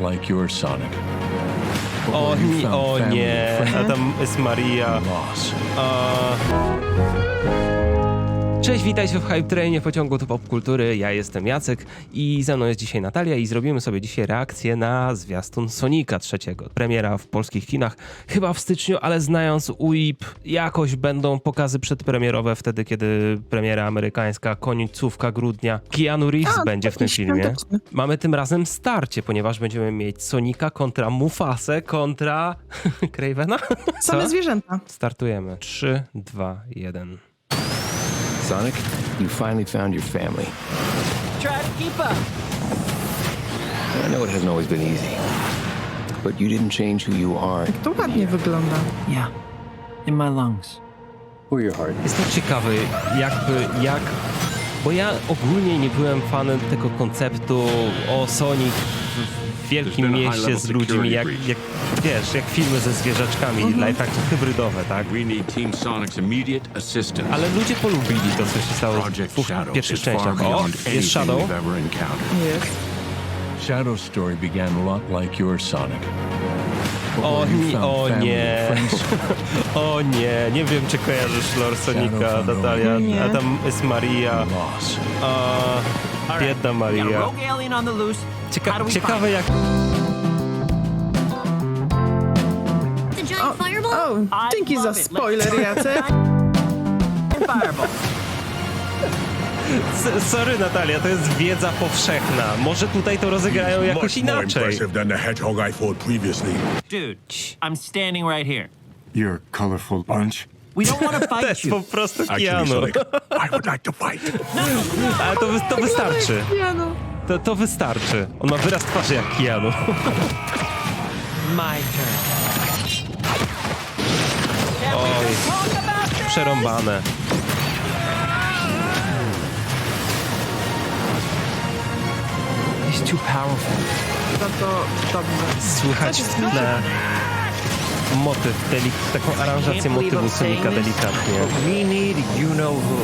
like your Sonic. O, nie, o nie, a tam jest Maria. loss. Cześć, witajcie w Hype Trainie pociągu do popkultury. Ja jestem Jacek i ze mną jest dzisiaj Natalia i zrobimy sobie dzisiaj reakcję na zwiastun Sonika trzeciego. Premiera w polskich kinach chyba w styczniu, ale znając UIP jakoś będą pokazy przedpremierowe wtedy, kiedy premiera amerykańska, końcówka grudnia. Keanu Reeves A, będzie w tym filmie. świąteczny. Mamy tym razem starcie, ponieważ będziemy mieć Sonika kontra Mufasę kontra Cravena. Same zwierzęta. Startujemy. 3, 2, 1. Sonic, you finally found your family. Try to keep up. I know it hasn't always been easy, but you didn't change who you are To ładnie wygląda. Yeah, in my lungs. or your heart. Jestem ciekawy, jakby, jak... Bo ja ogólnie nie byłem fanem tego konceptu o Sonic w- wielkim mieście z ludźmi, jak, jak, wiesz, jak filmy ze zwierzaczkami, mm takie hybrydowe, tak? Ale ludzie polubili to, co się stało w dwóch pierwszych częściach. O, jest Shadow. Jest. Shadow's story began a lot like your Sonic. O, nie, o nie, o nie, nie wiem, czy kojarzysz lore Sonika, Natalia, Nie. a tam jest Maria, a, biedna Maria. Cieka we ciekawe jak... The giant fireball? O, I dzięki za spoiler, Jacek. Fireball. S- Sorry Natalia, to jest wiedza powszechna. Może tutaj to rozegrają jakoś much more inaczej. impressive than the hedgehog I fought previously. Dude, I'm standing right here. You're a colorful bunch. We don't want to To fight jest po you. prostu Actually, Keanu. Sonic, I would like to fight. Ale to, wy- to wystarczy. Piano. To, to wystarczy. On ma wyraz twarzy jak Keanu. My turn. Oj, przerąbane. He's too powerful. No to. Słychać w tle motyw, delik- taką aranżację motywu Sonika delikatnie. We need you know who.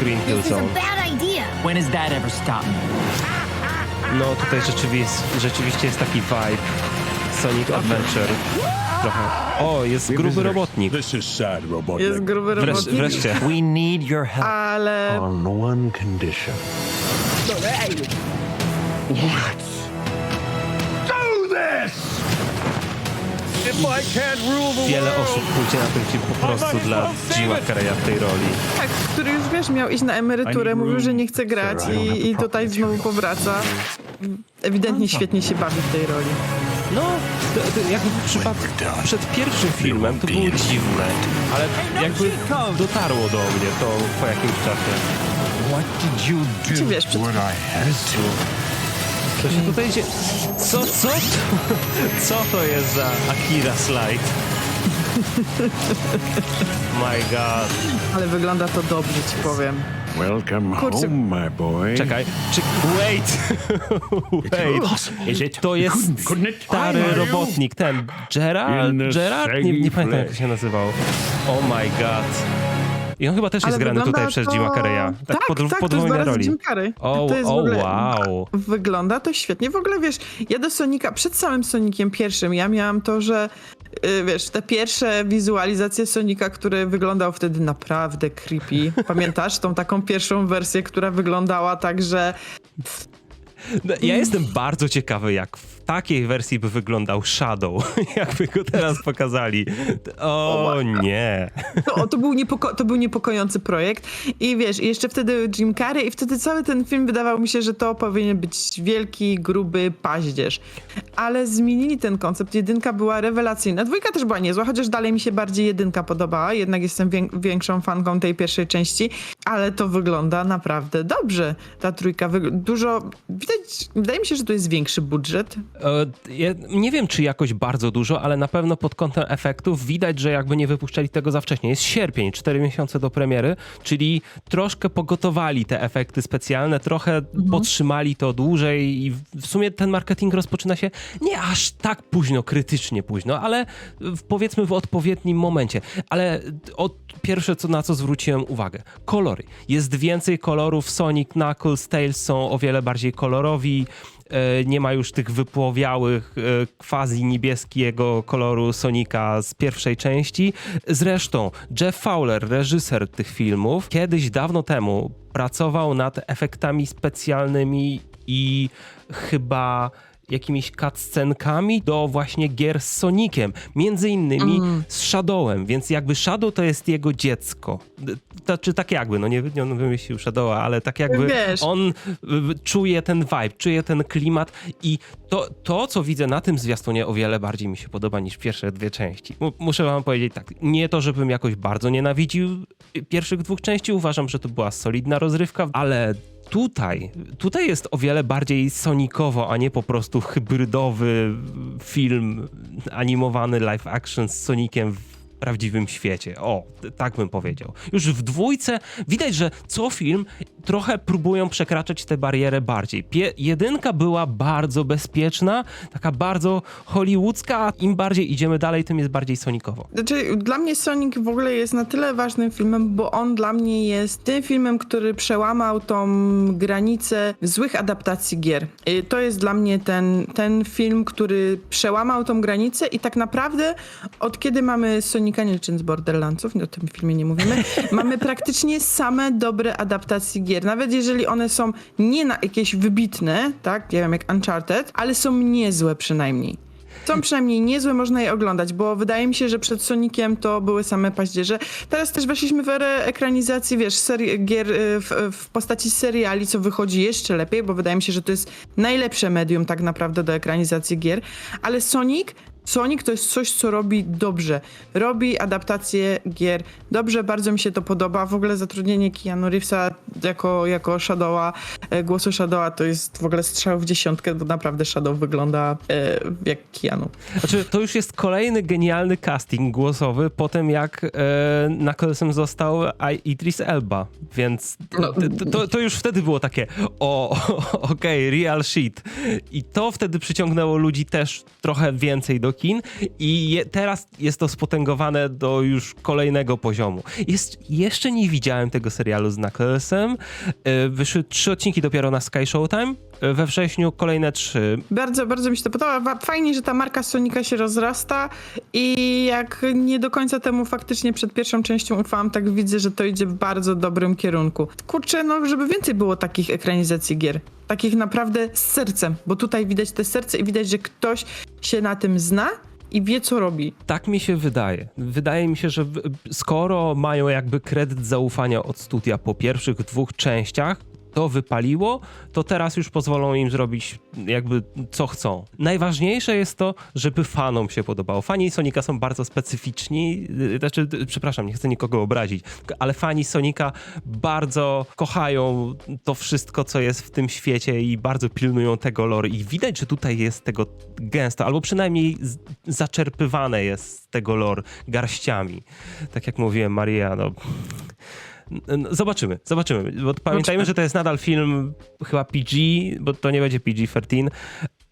Green Hill This is a Zone. bad idea. When has that ever stopped me? No tutaj rzeczywiście, rzeczywiście jest taki vibe. Sonic Adventure. Trochę. O, jest gruby robotnik. This is sad, robot. Jest gruby Wreszcie. robotnik, wreszcie. We need your help. ale On one condition. Wiele osób pójdzie na ten film po prostu dla Jima Carreya w tej roli. tak, który już wiesz, miał iść na emeryturę, mówił, że nie chce grać i, i tutaj znowu powraca. Ewidentnie świetnie się bawi w tej roli. No, to, to jakby w przypadku przed pierwszym filmem to było dziwne, ale jakby dotarło do mnie to po jakimś czasie. Czy wiesz, przed-. Co się tutaj dzieje? Co, co? to- Co to jest za Akira slide? My god. Ale wygląda to dobrze, ci powiem. Welcome Kurczę. home, my boy. Czekaj, czy... Wait! Wait! To jest couldn't it? stary I know. robotnik, ten Gerard? In the Gerard? Nie, nie pamiętam jak się nazywał. Oh my god. I on chyba też jest Ale grany wygląda tutaj przez to... Jima Carreya. Tak, tak, pod, tak, to jest podwójnej zaraz roli. Jim Carrey. O, to jest w o ogóle... wow. Wygląda to świetnie. W ogóle wiesz, ja do Sonika, przed samym Sonikiem pierwszym, ja miałam to, że wiesz, te pierwsze wizualizacje Sonika, który wyglądał wtedy naprawdę creepy. Pamiętasz tą taką pierwszą wersję, która wyglądała tak, że No, Ja jestem bardzo ciekawy, jak takiej wersji by wyglądał Shadow, jakby go teraz pokazali. O nie. to, to, był niepoko- to był niepokojący projekt. I wiesz, jeszcze wtedy Jim Carrey i wtedy cały ten film wydawał mi się, że to powinien być wielki, gruby paździerz. Ale zmienili ten koncept. Jedynka była rewelacyjna. Dwójka też była niezła, chociaż dalej mi się bardziej jedynka podobała. Jednak jestem wię- większą fanką tej pierwszej części. Ale to wygląda naprawdę dobrze. Ta trójka wygl- dużo... Widać, wydaje mi się, że to jest większy budżet. E, nie wiem, czy jakoś bardzo dużo, ale na pewno pod kątem efektów widać, że jakby nie wypuszczali tego za wcześnie. Jest sierpień, 4 miesiące do premiery, czyli troszkę pogotowali te efekty specjalne, trochę podtrzymali to dłużej i w sumie ten marketing rozpoczyna się nie aż tak późno, krytycznie późno, ale powiedzmy w odpowiednim momencie. Ale od pierwsze, co, na co zwróciłem uwagę, kolory. Jest więcej kolorów, Sonic, Knuckles, Tails są o wiele bardziej kolorowi. E, nie ma już tych wypłowiałych, e, quasi niebieskiego koloru Sonika z pierwszej części. Zresztą Jeff Fowler, reżyser tych filmów, kiedyś dawno temu pracował nad efektami specjalnymi i chyba jakimiś cutscenkami do właśnie gier z Sonikiem, między innymi z Shadowem, więc jakby Shadow to jest jego dziecko. To, czy tak jakby, no nie, nie on wymyślił Shadowa, ale tak jakby Wiesz. on czuje ten vibe, czuje ten klimat i to, to, co widzę na tym zwiastunie o wiele bardziej mi się podoba niż pierwsze dwie części. Muszę wam powiedzieć tak, nie to, żebym jakoś bardzo nienawidził pierwszych dwóch części, uważam, że to była solidna rozrywka, ale tutaj, tutaj jest o wiele bardziej sonikowo, a nie po prostu hybrydowy film animowany live action z Sonikiem prawdziwym świecie. O, tak bym powiedział. Już w dwójce widać, że co film trochę próbują przekraczać tę barierę bardziej. Pie jedynka była bardzo bezpieczna, taka bardzo hollywoodzka, a im bardziej idziemy dalej, tym jest bardziej sonikowo. Znaczy, dla mnie Sonic w ogóle jest na tyle ważnym filmem, bo on dla mnie jest tym filmem, który przełamał tą granicę złych adaptacji gier. I to jest dla mnie ten, ten film, który przełamał tą granicę i tak naprawdę od kiedy mamy Sonika, nie licząc Borderlandsów, o tym filmie nie mówimy, mamy praktycznie same dobre adaptacje gier. Nawet jeżeli one są nie na jakieś wybitne, tak, nie wiem, jak Uncharted, ale są niezłe przynajmniej. Są przynajmniej niezłe, można je oglądać, bo wydaje mi się, że przed Soniciem to były same paździerze. Teraz też weszliśmy w erę ekranizacji, wiesz, gier y, w, w postaci seriali, co wychodzi jeszcze lepiej, bo wydaje mi się, że to jest najlepsze medium tak naprawdę do ekranizacji gier. Ale Sonic Sonic to jest coś, co robi dobrze. Robi adaptację gier dobrze, bardzo mi się to podoba. W ogóle zatrudnienie Keanu Reevesa jako, jako Shadowa, e, głosu Shadowa to jest w ogóle strzał w dziesiątkę, bo naprawdę Shadow wygląda e, jak Keanu. Znaczy, to już jest kolejny genialny casting głosowy po tym, jak e, Knucklesem został Idris Elba, więc No. to, to, to już wtedy było takie o, okej, real shit. I to wtedy przyciągnęło ludzi też trochę więcej do kin i je, teraz jest to spotęgowane do już kolejnego poziomu. Jest, jeszcze nie widziałem tego serialu z Knucklesem. E, wyszły trzy odcinki dopiero na Sky Showtime, e, we wrześniu kolejne trzy. Bardzo, bardzo mi się to podoba. Fajnie, że ta marka Sonika się rozrasta i jak nie do końca temu faktycznie przed pierwszą częścią ufałam, tak widzę, że to idzie w bardzo dobrym kierunku. Kurczę, no żeby więcej było takich ekranizacji gier. Takich naprawdę z sercem, bo tutaj widać te serce i widać, że ktoś się na tym zna i wie, co robi. Tak mi się wydaje. Wydaje mi się, że skoro mają jakby kredyt zaufania od studia po pierwszych dwóch częściach, to wypaliło, to teraz już pozwolą im zrobić jakby co chcą. Najważniejsze jest to, żeby fanom się podobało. Fani Sonika są bardzo specyficzni, yy, znaczy, yy, przepraszam, nie chcę nikogo obrazić, ale fani Sonika bardzo kochają to wszystko, co jest w tym świecie i bardzo pilnują tego lore i widać, że tutaj jest tego gęsto, albo przynajmniej zaczerpywane jest tego lore garściami. Tak jak mówiłem, Maria, no... Zobaczymy, zobaczymy. Bo pamiętajmy, że to jest nadal film chyba PG, bo to nie będzie PG-13,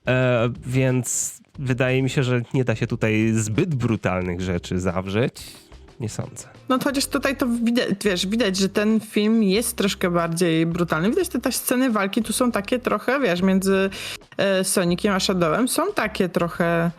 e, więc wydaje mi się, że nie da się tutaj zbyt brutalnych rzeczy zawrzeć. Nie sądzę. No chociaż tutaj to widać, wiesz, widać, że ten film jest troszkę bardziej brutalny. Widać te też sceny walki tu są takie trochę, wiesz, między e, Soniciem a Shadowem są takie trochę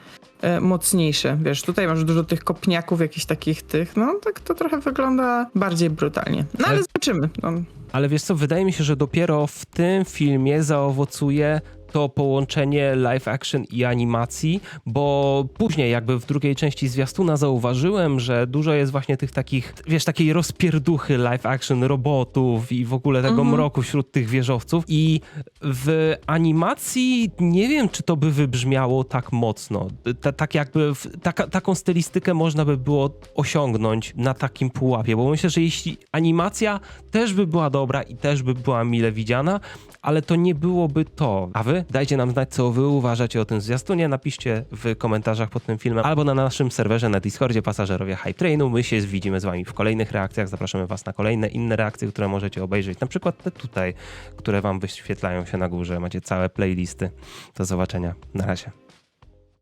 e, mocniejsze. Wiesz, tutaj masz dużo tych kopniaków, jakichś takich tych, no tak to trochę wygląda bardziej brutalnie. No ale Ale- zobaczymy. No. Ale wiesz co, wydaje mi się, że dopiero w tym filmie zaowocuje to połączenie live action i animacji, bo później jakby w drugiej części zwiastuna zauważyłem, że dużo jest właśnie tych takich, wiesz, takiej rozpierduchy live action robotów i w ogóle tego mroku wśród tych wieżowców i w animacji nie wiem, czy to by wybrzmiało tak mocno. Ta, tak jakby, w, taka, taką stylistykę można by było osiągnąć na takim pułapie, bo myślę, że jeśli animacja też by była dobra i też by była mile widziana, ale to nie byłoby to. A wy? Dajcie nam znać, co wy uważacie o tym zwiastunie. Napiszcie w komentarzach pod tym filmem albo na naszym serwerze na Discordzie Pasażerowie Hype Trainu. My się widzimy z wami w kolejnych reakcjach. Zapraszamy was na kolejne inne reakcje, które możecie obejrzeć. Na przykład te tutaj, które wam wyświetlają się na górze. Macie całe playlisty. Do zobaczenia. Na razie.